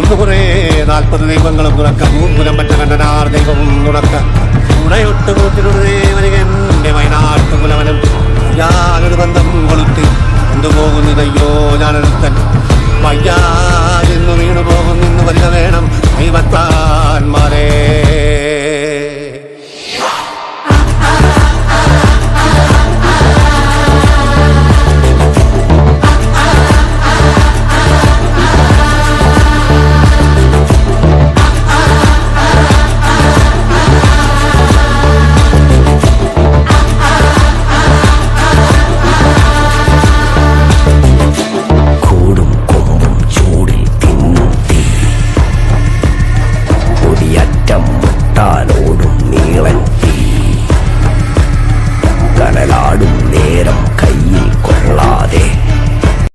ഒന്ന് കുറേ നാൽപ്പത് ദൈവങ്ങളും തുറക്ക. മൂന്നുരം പറ്റ കണ്ടനാർ ദൈവവും തുറക്ക. ഉടയൊട്ട് കൂട്ടിനുടേവനികന്റെ വയനാട്ടു കുലവനും. ഞാനൊരു ബന്ധം കൊളുത്തി. കൊണ്ടുപോകുന്നതയ്യോ ഞാനൊരുത്തൻ. വയ്യാതിന്നു വീണു പോകുന്നിന്ന് വരിക വേണം.